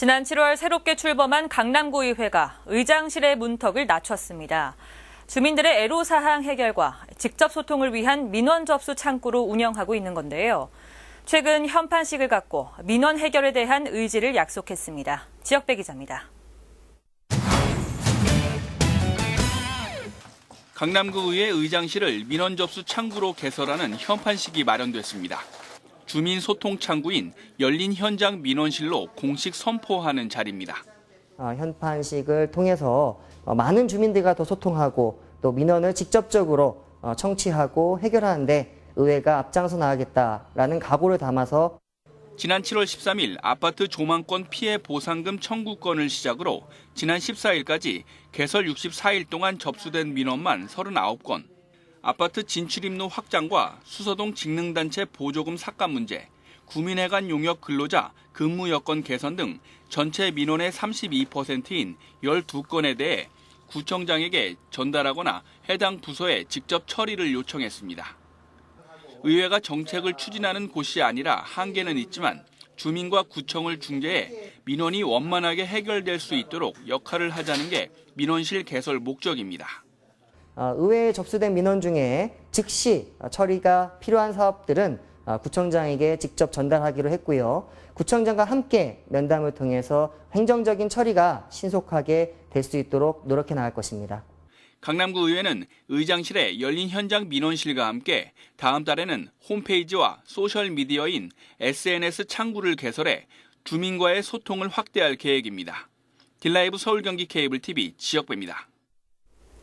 지난 7월 새롭게 출범한 강남구의회가 의장실의 문턱을 낮췄습니다. 주민들의 애로사항 해결과 직접 소통을 위한 민원 접수 창구로 운영하고 있는 건데요. 최근 현판식을 갖고 민원 해결에 대한 의지를 약속했습니다. 지역배 기자입니다. 강남구의회 의장실을 민원 접수 창구로 개설하는 현판식이 마련됐습니다. 주민 소통 창구인 열린 현장 민원실로 공식 선포하는 자리입니다. 어, 현판식을 통해서 어, 많은 주민들과 더 소통하고 또 민원을 직접적으로 어, 청취하고 해결하는데 의회가 앞장서 나가겠다라는 각오를 담아서 지난 7월 13일 아파트 조망권 피해 보상금 청구권을 시작으로 지난 14일까지 개설 64일 동안 접수된 민원만 39건, 아파트 진출입로 확장과 수서동 직능단체 보조금 삭감 문제, 구민회관 용역 근로자 근무 여건 개선 등 전체 민원의 32%인 12건에 대해 구청장에게 전달하거나 해당 부서에 직접 처리를 요청했습니다. 의회가 정책을 추진하는 곳이 아니라 한계는 있지만 주민과 구청을 중재해 민원이 원만하게 해결될 수 있도록 역할을 하자는 게 민원실 개설 목적입니다. 어, 의회에 접수된 민원 중에 즉시 어, 처리가 필요한 사업들은 어, 구청장에게 직접 전달하기로 했고요. 구청장과 함께 면담을 통해서 행정적인 처리가 신속하게 될 수 있도록 노력해 나갈 것입니다. 강남구 의회는 의장실에 열린 현장 민원실과 함께 다음 달에는 홈페이지와 소셜 미디어인 SNS 창구를 개설해 주민과의 소통을 확대할 계획입니다. 딜라이브 서울 경기 케이블 TV 지역배입니다.